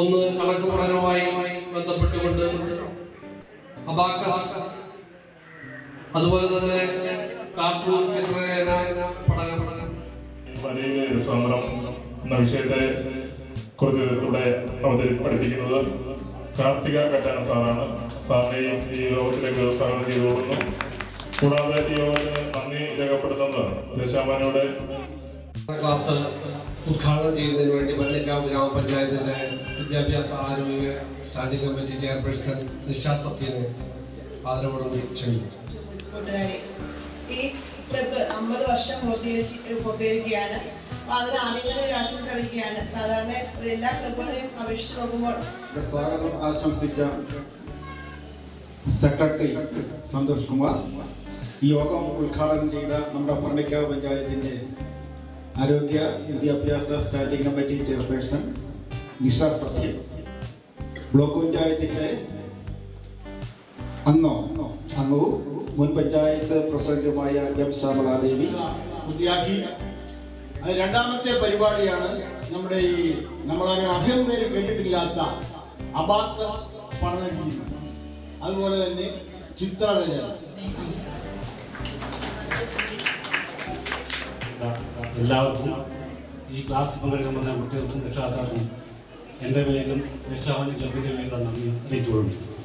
ഒന്ന് കണക്ക് പഠനവുമായി ബന്ധപ്പെട്ടുകൊണ്ട് അബാക്കസ് അതുപോലെ തന്നെ കാർട്ടൂൺ ചിത്രരചന പഠനം. രസതന്ത്രം എന്ന വിഷയത്തെ കുറിച്ച് ഇവിടെ അവതരി പഠിപ്പിക്കുന്നത് കാർത്തിക കറ്റാന സാറാണ്. സാറിനെയും ഈ യോഗത്തിലേക്ക് സ്വാഗതം ചെയ്തു കൊടുക്കുന്നു കൂടാതെ ഈ യോഗത്തിന് നന്ദി രേഖപ്പെടുത്തുന്നത് ദേശാമാനയുടെ ക്ലാസ് ഉദ്ഘാടനം ചെയ്യുന്നതിന് വേണ്ടി മല്ലിക്കാവ് ഗ്രാമപഞ്ചായത്തിന്റെ വിദ്യാഭ്യാസ ആരോഗ്യ സ്റ്റാൻഡിംഗ് കമ്മിറ്റി ചെയർപേഴ്സൺ നിഷ സത്യനെ ആദരവോടുകൂടി ക്ഷണിക്കും ഈ ക്ലബ്ബ് അമ്പത് വർഷം പൂർത്തീകരിച്ച് പൂർത്തീകരിക്കുകയാണ്. അപ്പൊ അതിന് ആദ്യം തന്നെ ഒരു ആശംസ അറിയിക്കുകയാണ്. സാധാരണ എല്ലാ ക്ലബ്ബുകളെയും അപേക്ഷിച്ച് നോക്കുമ്പോൾ സ്വാഗതം. ആശംസിച്ച സെക്രട്ടറി സന്തോഷ് കുമാർ. ഈ യോഗം ഉദ്ഘാടനം ചെയ്ത നമ്മുടെ പർണിക്കാവ് പഞ്ചായത്തിന്റെ ആരോഗ്യ വിദ്യാഭ്യാസ standing committee chairperson Nisha Sathyan block പഞ്ചായത്തിന്റെ അന്നോ അംഗവും മുൻ പഞ്ചായത്ത് പ്രസിഡന്റുമായ എം ശ്യാമളാദേവി. പൂർത്തിയാക്കി. അത് രണ്ടാമത്തെ പരിപാടിയാണ് നമ്മുടെ ഈ നമ്മളങ്ങനെ അധികം പേര് കേട്ടിട്ടില്ലാത്ത അബാക്കസ് പഠനരീതി അതുപോലെ തന്നെ ചിത്രരചന എല്ലാവർക്കും ഈ ക്ലാസ് പങ്കെടുക്കാൻ വന്ന കുട്ടികൾക്കും രക്ഷാകർത്താർക്കും എന്റെ പേരിലും രക്ഷാവാണി ക്ലബിന്റെ പേരിലും നന്ദി അറിയിച്ചുകൊള്ളുന്നു.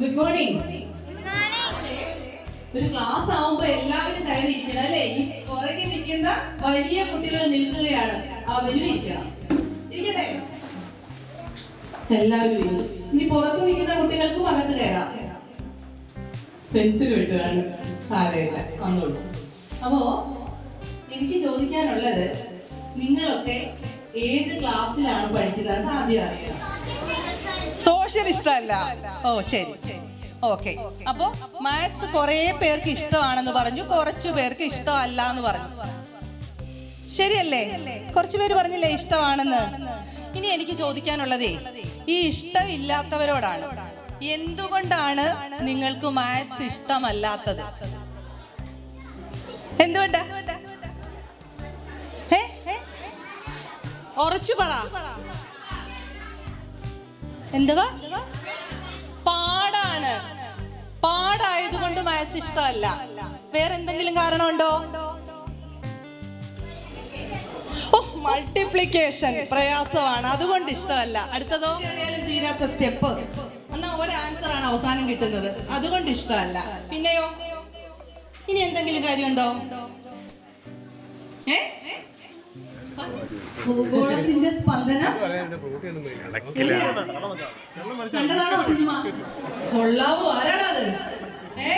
ഗുഡ് മോർണിംഗ് ഒരു ക്ലാസ് ആവുമ്പോ എല്ലാവരും കയറി ഇരിക്കണം അല്ലേ? ഈ പുറകെ നിൽക്കുന്ന വലിയ കുട്ടികൾ നിൽക്കുകയാണ്. അവരും ഇരിക്കണം ഇരിക്കട്ടെ. എല്ലാവരും ഇരുന്നു. ഇനി പുറത്ത് നിൽക്കുന്ന കുട്ടികൾക്കും അകത്ത് കയറാം. പെൻസിൽ വിട്ടുകയാണ് സാരമില്ല വന്നോളൂ. അപ്പോ എനിക്ക് ചോദിക്കാനുള്ളത് നിങ്ങളൊക്കെ ഏത് ക്ലാസ്സിലാണ് പഠിക്കുന്നത്? ആദ്യം അറിയണം. സോഷ്യൽ ഇഷ്ടമല്ല. ഓ ശരി. ഓക്കെ. അപ്പോ മാത്സ് കുറെ പേർക്ക് ഇഷ്ടമാണെന്ന് പറഞ്ഞു. കുറച്ചു പേർക്ക് ഇഷ്ടമല്ല എന്ന് പറഞ്ഞു. ശരിയല്ലേ? കുറച്ചു പേര് പറഞ്ഞില്ലേ ഇഷ്ടമാണെന്ന്? ഇനി എനിക്ക് ചോദിക്കാനുള്ളതേ ഈ ഇഷ്ടമില്ലാത്തവരോടാണ്. എന്തുകൊണ്ടാണ് നിങ്ങൾക്ക് മാത്സ് ഇഷ്ടമല്ലാത്തത്? എന്തുകൊണ്ടാ? ഉറച്ചു പറ. എന്തുവാ? പാടാണ്. പാടായതുകൊണ്ട് മയസ് ഇഷ്ടമല്ല. വേറെ എന്തെങ്കിലും കാരണമുണ്ടോ മൾട്ടിപ്ലിക്കേഷൻ പ്രയാസമാണ്. അതുകൊണ്ട് ഇഷ്ടമല്ല. അടുത്തതോ? തീരാത്ത സ്റ്റെപ്പ് എന്നാ ഒരു ആൻസർ ആണ് അവസാനം കിട്ടുന്നത്. അതുകൊണ്ട് ഇഷ്ടമല്ല. പിന്നെയോ? ഇനി എന്തെങ്കിലും കാര്യമുണ്ടോ? ഏ? ഭൂഗോളത്തിന്റെ സ്പന്ദനം? കണ്ടതാണോ സിനിമ? കൊള്ളാവോ? ആരാടാ അത്? ഏ?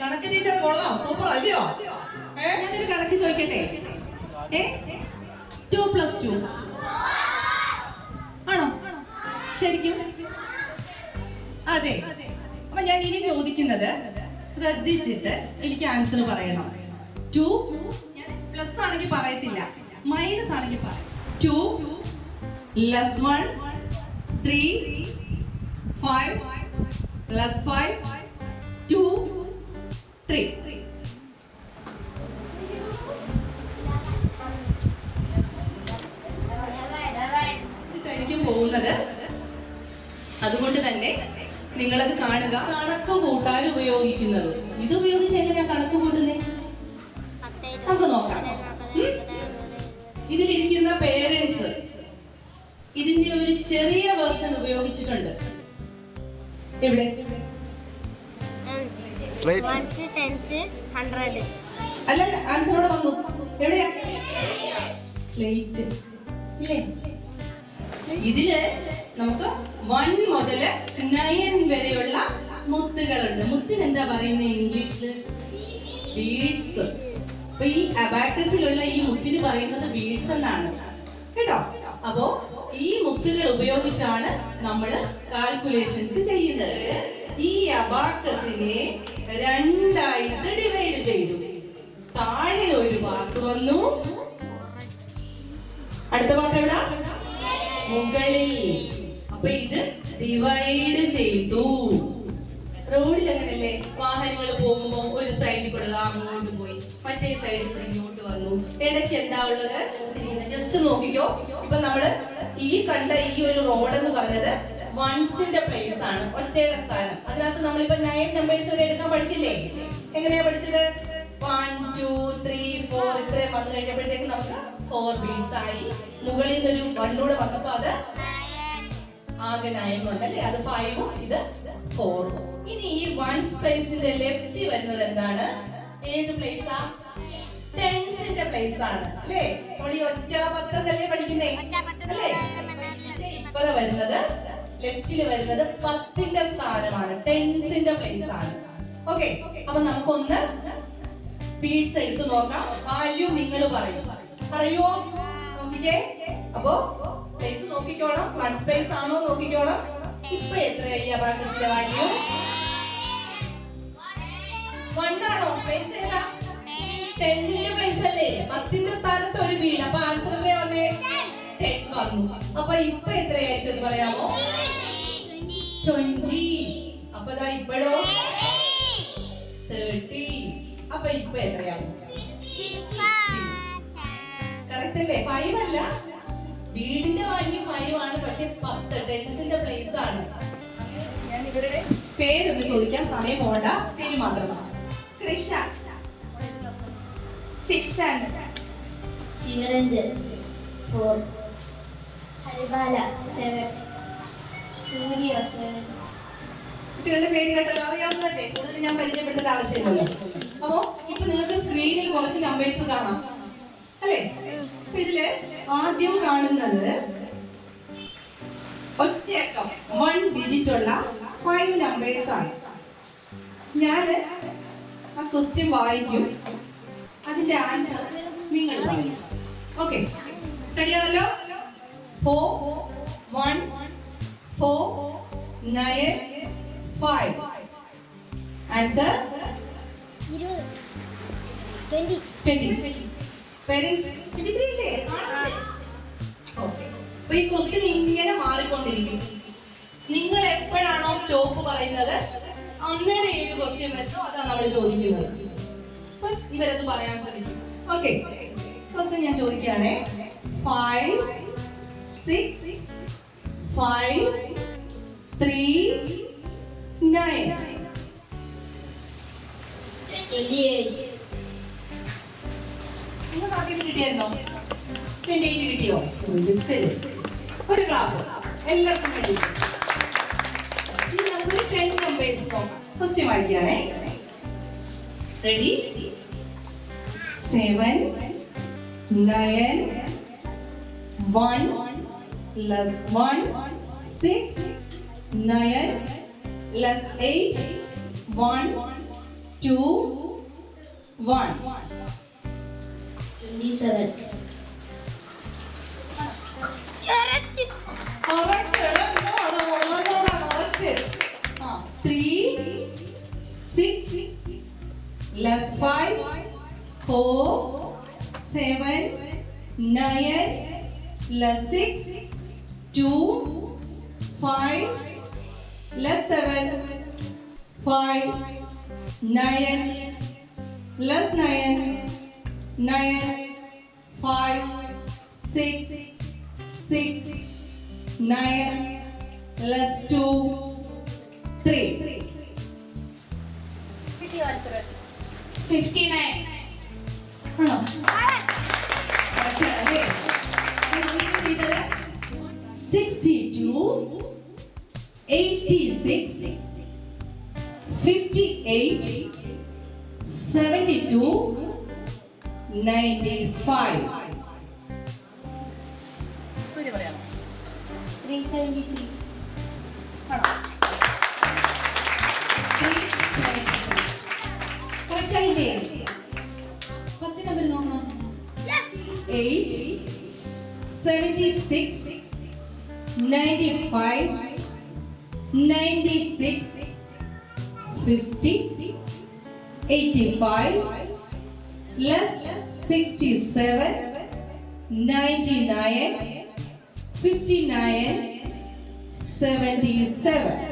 കണക്ക് ടീച്ചർ കൊള്ളാം. സൂപ്പർ അല്ലയോ ഏ? ഞാനൊരു കണക്ക് ചോദിക്കട്ടെ? ഏ? Two plus two. ആണോ? ശരിക്കും? അതെ. അപ്പൊ ഞാൻ ഇനി ചോദിക്കുന്നത് ശ്രദ്ധിച്ചിട്ട് എനിക്ക് ആൻസർ പറയണം. ടു? പ്ലസ് ആണെങ്കിൽ പറയത്തില്ല. മൈനസ് ആണെങ്കിൽ പറയാം two less one three five plus five two three പോകുന്നത്. അതുകൊണ്ട് തന്നെ നിങ്ങളത് കാണുക. കണക്ക് കൂട്ടാൻ ഉപയോഗിക്കുന്നത്. ഇത് ഉപയോഗിച്ച് എങ്ങനെയാ കണക്ക് കൂട്ടുന്നേ പേരൻസ് ഇതിന്റെ ഒരു ചെറിയ വേർഷൻ ഉപയോഗിച്ചിട്ടുണ്ട്. എവിടെ? അല്ലല്ല ആൻസർ ഇവിടെ വന്നു. എവിടെയാ? സ്ലേറ്റ് ഇല്ലേ? ഇതിൽ നമുക്ക് വൺ മുതൽ നയൻ വരെയുള്ള മുത്തുകളുണ്ട്. മുത്തിന് എന്താ പറയുന്നത് ഇംഗ്ലീഷിൽ? ബീഡ്സ് അപ്പൊ ഈ അബാക്കസിലുള്ള ഈ മുത്തിന് പറയുന്നത് ബീഡ്സ് എന്നാണ്. കേട്ടോ? അപ്പോ ഈ മുത്തുകൾ ഉപയോഗിച്ചാണ് നമ്മൾ കാൽക്കുലേഷൻസ് ചെയ്യുന്നത്. ഈ അബാക്കസിനെ രണ്ടായിട്ട് ഡിവൈഡ് ചെയ്തു. താഴെ ഒരു വാക്ക് വന്നു. അടുത്ത വാക്ക് എവിടാ? മുകളിൽ. അപ്പൊ ഇത് ഡിവൈഡ് ചെയ്തു. റോഡിൽ അങ്ങനല്ലേ? വാഹനങ്ങൾ പോകുമ്പോൾ ഒരു സൈഡിൽ കൂടെ മറ്റേ സൈഡിൽ ഇങ്ങോട്ട് വന്നു. ഇടയ്ക്ക് എന്താ ഉള്ളത്? ജസ്റ്റ് നോക്കിക്കോ. ഇപ്പൊ നമ്മൾ ഈ കണ്ട ഈ ഒരു റോഡ് എന്ന് പറഞ്ഞത് വൺസിന്റെ പ്ലേസ് ആണ് ഒറ്റയുടെ സ്ഥാനം. അതിനകത്ത് നമ്മളിപ്പോ നയൻ നമ്പേഴ്സ് വരെ എടുക്കാൻ പഠിച്ചില്ലേ? എങ്ങനെയാ പഠിച്ചത്? വൺ ടു ത്രീ ഫോർ ഇത്രയും വന്നു കഴിഞ്ഞപ്പോഴത്തേക്ക് നമുക്ക് ഫോർ ബീഡ്സ് ആയി. മുകളിൽ നിന്നൊരു വണ്ണൂടെ വന്നപ്പോ അത് ആകെ നയൻ വന്നല്ലേ അത് ഫൈവും ഇത് ഫോറും ഇനി ഈ വൺസ് പ്ലേസിന്റെ ലെഫ്റ്റ് വരുന്നത് എന്താണ്? ഏത് പ്ലേസാ ടെൻസിന്റെ പ്ലേസ് ആണ്. അല്ലേ? നമ്മൾ ഈ ഒറ്റ പത്തല്ലേ പഠിക്കുന്നേ അല്ലേ ഇപ്പോഴെ വരുന്നത് ലെഫ്റ്റിൽ വരുന്നത് പത്തിന്റെ സ്ഥാനമാണ്. ടെൻസിന്റെ പ്ലേസ് ആണ്. ഓക്കെ അപ്പൊ നമുക്കൊന്ന് ബീഡ്സ് എടുത്തു നോക്കാം. വാല്യൂ നിങ്ങൾ പറയും. പറയുമോ നോക്കിക്കേ. അപ്പോ പ്ലേസ് നോക്കിക്കോണം വൺ സ്പേസ് ആണോ നോക്കിക്കോണം ഇപ്പൊ എത്രയായി അബാക്കസിന്റെ വാല്യൂ വൺ ആണോ? പ്ലേസ് ഏതാ? അല്ലേ പത്തിന്റെ സ്ഥാനത്ത് ഒരു വീട്. അപ്പൊ ആൻസർ വന്നേ? വന്നു. അപ്പൊ ഇപ്പൊ എത്രയായിരിക്കും എന്ന് പറയാമോ? ട്വന്റി അപ്പൊ ഇതാ ഇപ്പോഴോ? തേർട്ടി അപ്പൊ ഇപ്പൊ എത്രയാവും? കറക്റ്റ് അല്ലേ? ഫൈവ് അല്ല. വീടിന്റെ വാല്യൂ ഫൈവ് ആണ്. പക്ഷെ പത്ത്. ടെൻസിന്റെ പ്ലേസ് ആണ്. ഞാൻ ഇവരുടെ പേരൊന്ന് ചോദിക്കാൻ സമയം പോകണ്ട. പേര് മാത്രമാണ് Krisha six standard Sivaranjan four Haribala seven Surya seven കുട്ടികളുടെ പേര് കേട്ടല്ലോ അറിയാവുന്നതല്ലേ? കൂടുതൽ ഞാൻ പരിചയപ്പെടേണ്ട ആവശ്യമില്ലല്ലോ. അപ്പോ ഇപ്പൊ നിങ്ങൾക്ക് സ്ക്രീനിൽ കുറച്ച് നമ്പേഴ്സ് കാണാം. അല്ലേ? അപ്പൊ ഇതിൽ ആദ്യം കാണുന്നത് ഒറ്റയക്കം വൺ ഡിജിറ്റ് ഉള്ള ഫൈവ് നമ്പേഴ്സ് ആണ്. ഞാൻ ആ ക്വസ്റ്റ്യൻ വായിക്കും. അതിന്റെ ആൻസർ നിങ്ങൾ പറയും. Okay റെഡിയാണല്ലോ four one four nine five answer question ഇങ്ങനെ മാറിക്കൊണ്ടിരിക്കും. നിങ്ങൾ എപ്പോഴാണോ സ്റ്റോപ്പ് പറയുന്നത്? അന്നേരം ഏത് ക്വസ്റ്റ്യൻ വരുന്നോ അതാണ് നമ്മൾ ചോദിക്കുന്നത്. ഇവരത് പറയാൻ ശ്രമിക്കും. ഓക്കെ ക്വസ്റ്റ്യൻ ഞാൻ ചോദിക്കുകയാണേ five six five three nine കിട്ടിയായിരുന്നോ? Twenty eight കിട്ടിയോ? ഒരു ക്ലാസ് എല്ലാവർക്കും വേണ്ടി. ഇനി നമുക്കൊരു ടെൻ നമ്പേഴ്സ് നോക്കാം first വായിക്കുകയാണേ. Ready seven nine one plus one six nine plus eight one two one twenty seven Correct. എടാ, ഇതാണോ? ഒന്നോടാ correct. ആ, three, six, plus five, four, seven nine plus six two five plus seven five nine plus nine nine five six six nine plus two three fifty nine അപ്പോൾ നമുക്ക് ചെയ്തത് 62, 86, 58, 72, 95. സൂര്യ പറയാമോ three seventy three correct ആയില്ലേ? 76, 95, 96, 50, 85, less 67, 99, 59, 77.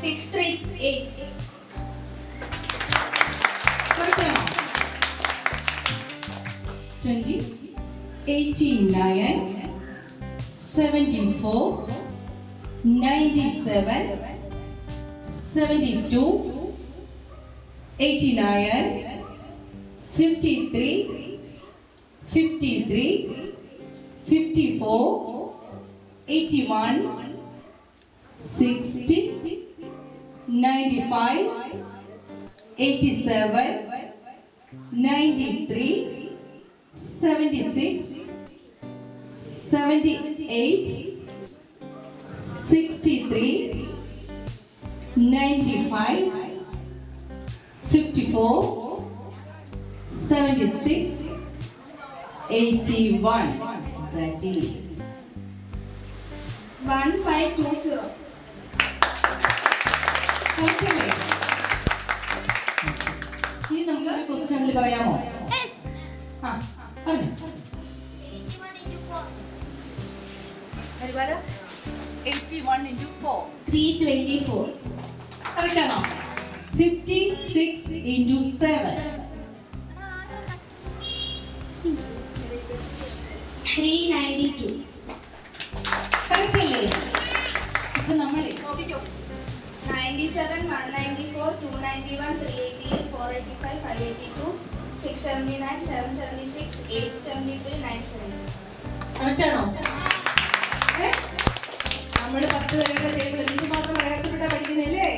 638. Twenty eighty nine, seventy four, ninety seven, seventy two, eighty nine, fifty three, fifty three, fifty four, eighty one, sixty, ninety five, eighty seven, ninety three. 76, 78, 63, 95, 54, 76, 81. That is. One five two zero. Correct അല്ലേ? ഇനി നമുക്ക് ഒരു question അതിൽ പറയാമോ ആ അതുപോലെ eighty one into four Three twenty-four. Correct ആണോ fifty six into seven Three ninety-two. Correct അല്ലേ ഇപ്പൊ നമ്മൾ നോക്കിക്കോ Ninety-seven, one ninety-four, two ninety-one, three eighty-eight, four eighty-five, five eighty-two, six seventy-nine, seven seventy-six, eight seventy-three, nine seventy. Correct ആണോ നമ്മൾ പത്ത് പേരുടെ table എന്തുമാത്രം പ്രയാസപ്പെട്ടാ പഠിക്കുന്നില്ലേ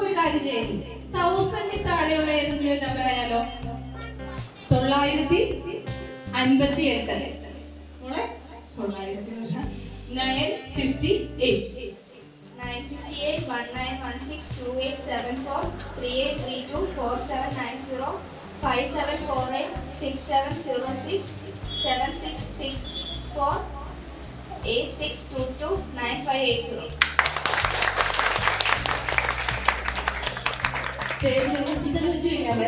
ഒരു കാര്യം ചെയ്യും തൗസൻഡിൽ താഴെയുള്ള ഏതെങ്കിലും ഒരു നമ്പർ ആയാലോ തൊള്ളായിരത്തി അൻപത്തി എട്ട് മോളെ തൊള്ളായിരത്തി nine fifty eight fifty-eight, one nine one six, two eight seven four, three eight three two, four seven nine zero, five seven four eight six seven zero six seven six six four eight six two two nine five eight zero ഇതെന്ന് വെച്ച് കഴിഞ്ഞാൽ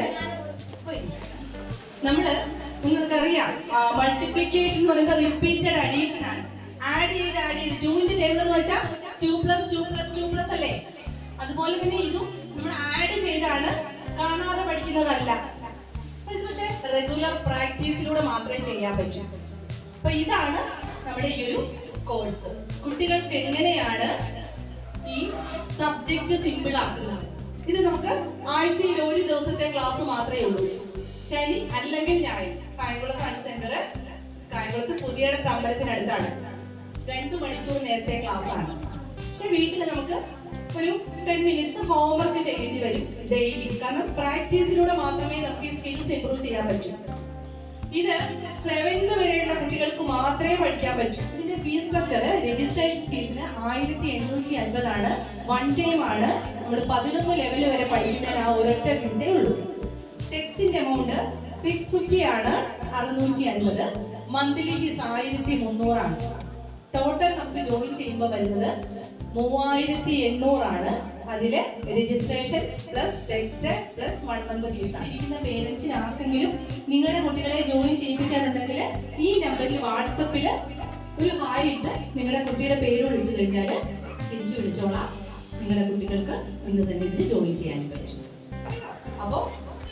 multiplication എന്ന് repeated addition ആണ്. Add ചെയ്ത് add ചെയ്ത് ടൂവിന്റെ table എന്ന് വെച്ചാൽ two plus two plus two plus അല്ലേ? അതുപോലെ തന്നെ ഇതും നമ്മൾ ആഡ് ചെയ്താണ് കാണാതെ പഠിക്കുന്നതല്ല. റെഗുലർ പ്രാക്ടീസിലൂടെ മാത്രമേ ചെയ്യാൻ പറ്റൂ. അപ്പൊ ഇതാണ് നമ്മുടെ ഈ ഒരു കോഴ്സ് കുട്ടികൾക്ക് എങ്ങനെയാണ് ഈ സബ്ജക്റ്റ് സിമ്പിൾ ആക്കുന്നത്? ഇത് നമുക്ക് ആഴ്ചയിൽ ഒരു ദിവസത്തെ ക്ലാസ് മാത്രമേ ഉള്ളൂ. ശനി അല്ലെങ്കിൽ ഞായർ. കായംകുളത്താണ് സെന്റർ കായംകുളത്ത് പുതിയടത്ത് അമ്പലത്തിനടുത്താണ്. രണ്ടു മണിക്കൂർ നേരത്തെ ക്ലാസ് ആണ്. പക്ഷെ വീട്ടിൽ നമുക്ക് ഒരു ടെൻ മിനിറ്റ്സ് ഹോംവർക്ക് ചെയ്യേണ്ടി വരും ഡെയിലി കാരണം പ്രാക്ടീസിലൂടെ മാത്രമേ നമുക്ക് ഈ സ്കിൽസ് ഇമ്പ്രൂവ് ചെയ്യാൻ പറ്റൂ. ഇത് സെവൻത് വരെയുള്ള കുട്ടികൾക്ക് മാത്രമേ പഠിക്കാൻ പറ്റൂ. ഇതിന്റെ ഫീസ് സ്ട്രക്ചർ രജിസ്ട്രേഷൻ ഫീസിന് ആയിരത്തി എണ്ണൂറ്റി അൻപതാണ്. വൺ ടൈം ആണ് നമ്മൾ പതിനൊന്ന് ലെവൽ വരെ പഠിക്കുന്നതിന് ആ ഒരൊറ്റ ഫീസേ ഉള്ളൂ. ടെക്സ്റ്റിന്റെ എമൗണ്ട് സിക്സ് ഫിഫ്റ്റി ആണ് അറുന്നൂറ്റി അൻപത്. മന്ത്ലി ഫീസ് ആയിരത്തി മുന്നൂറാണ്. ടോട്ടൽ നമുക്ക് ജോയിൻ ചെയ്യുമ്പോൾ വരുന്നത് മൂവായിരത്തി എണ്ണൂറാണ് അതിൽ registration plus text plus one month fees ആണ്. ഇരിക്കുന്ന പേരൻസിന് ആർക്കെങ്കിലും നിങ്ങളുടെ കുട്ടികളെ ജോയിൻ ചെയ്യിപ്പിക്കാനുണ്ടെങ്കിൽ ഈ നമ്പറിൽ വാട്സപ്പിൽ ഒരു ഹായ് ഇട്ട് നിങ്ങളുടെ കുട്ടിയുടെ പേര് വിളിച്ചു കഴിഞ്ഞാൽ തിരിച്ചു വിളിച്ചോളാം. നിങ്ങളുടെ കുട്ടികൾക്ക് ഇന്ന് തന്നെ ഇതിൽ ജോയിൻ ചെയ്യാൻ പറ്റും. അപ്പോൾ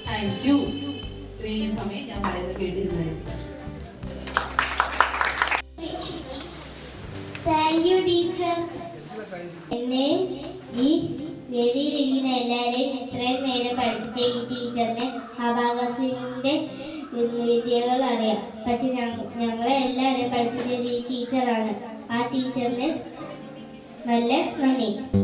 താങ്ക് യു ഇത്രയും സമയം ഞാൻ പറയുന്നത് കേട്ടിരുന്നത് Thank you, ടീച്ചർ എന്നെയും ഈ വേദിയിലിരിക്കുന്ന എല്ലാവരെയും ഇത്രയും നേരം പഠിപ്പിച്ച ഈ ടീച്ചറിനെ അബാകസിന്റെ വിദ്യകൾ അറിയാം. പക്ഷെ ഞങ്ങ- ഞങ്ങളെ എല്ലാവരെയും പഠിപ്പിച്ചത് ഈ ടീച്ചറാണ്. ആ ടീച്ചറിന് നല്ല നന്ദി.